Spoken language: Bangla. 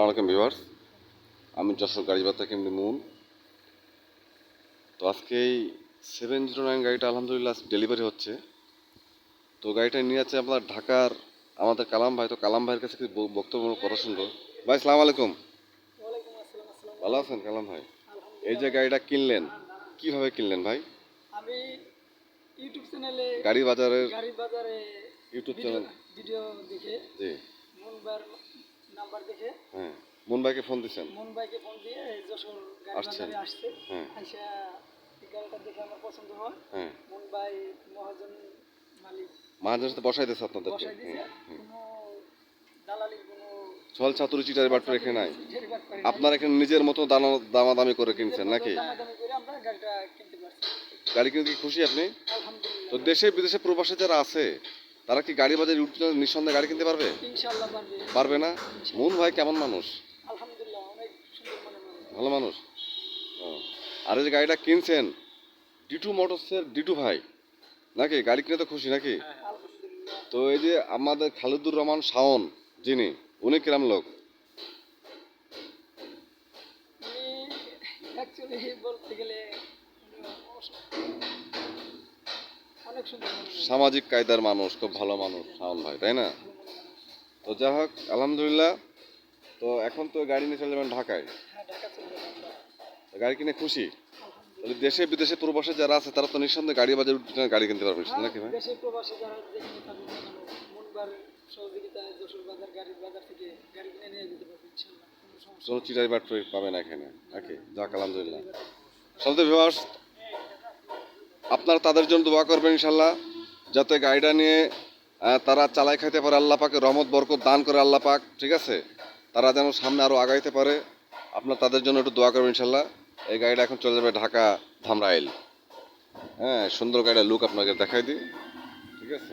সালাম আলাইকুম ভিউয়ার্স। আমি যশোর গাড়ি বার্তা কেমনি মুন? তো আজকে এই সেভেন জিরো নাইন গাড়িটা আলহামদুলিল্লাহ ডেলিভারি হচ্ছে। তো গাড়িটা নিয়ে যাচ্ছে আপনার ঢাকার আমাদের কালাম ভাই। তো কালাম ভাইয়ের কাছে কিছু বক্তব্য কথা শুনব। ভাই সালাম আলাইকুম। ভালো আছেন কালাম ভাই? এই যে গাড়িটা কিনলেন কীভাবে কিনলেন ভাই? আমি ইউটিউব চ্যানেলে গাড়ি বাজারের গাড়ি বাজারে ইউটিউব চ্যানেল। ভিডিও দেখে জি। মুনবার নাম্বার দেখে হ্যাঁ মুন ভাইকে ফোন দিচ্ছেন মুন ভাইকে ফোন দিয়ে যশোর গাড়ি আসছে। হ্যাঁ আইসা গাড়িটা দেখে আমার পছন্দ হয়। মহাজন মালিক। মাঝে সাথে বসাই দিচ্ছে আপনাদেরকে? বসাই দিয়েছে কোনো দালালির কোনো ছল ছাতুরি চিটারি বাট্টু এখানে নাই। আপনার এখানে নিজের মতো দামাদামি করে কিনছেন নাকি? কিনতে গাড়ি কিনে কি খুশি আপনি? তো দেশে বিদেশে প্রবাসে যারা আছে তারা কি গাড়ি বাজারে উঠতে নিঃসন্দেহে গাড়ি কিনতে পারবে? পারবে। না? মন ভাই কেমন মানুষ? মনে ভালো মানুষ। আর এই যে গাড়িটা কিনছেন ডিটু মোটরসের ডিটু ভাই নাকি? গাড়ি কিনে তো খুশি নাকি? তো এই যে আমাদের খালিদুর রহমান শাওন যিনি উনি কিরাম লোক? বলতে গেলে সামাজিক কায়দার মানুষ খুব ভালো মানুষ শাওন ভাই তাই না? তো যাই হোক আলহামদুলিল্লাহ। তো এখন তো গাড়ি নিয়ে চলে যাবেন ঢাকায়। হ্যাঁ গাড়ি কিনে খুশি? তাহলে দেশে বিদেশে প্রবাসে যারা আছে তারা তো নিঃসন্দেহে গাড়ি বাজারে উঠতে গাড়ি কিনতে পারবে নাকি ভাই? দেশের প্রবাসী যারা যেখানে থাকুক না কেন মনবার সহযোগিতায় যশোর বাজার গাড়ির বাজার থেকে গাড়ি কিনে নিয়ে যেতে পারবে ইনশাল্লাহ কোনো সমস্যা কোনো পাবে না এখানে নাকি? যাক আলহামদুলিল্লাহ। সবথেকে ভিউয়ার্স আপনারা তাদের জন্য দোয়া করবেন ইনশাল্লাহ, যাতে গাড়িটা নিয়ে তারা চালাই খাইতে পারে, আল্লাহ পাকে রহমত, বরকত দান করে আল্লাহ পাক, ঠিক আছে? তারা যেন সামনে আরও আগাইতে পারে, আপনার তাদের জন্য একটু দোয়া করবেন ইনশাল্লাহ। এই গাড়িটা এখন চলে যাবে ঢাকা ধামরাইল হ্যাঁ সুন্দর গাড়িটা লুক আপনাকে দেখাই দিই, ঠিক আছে?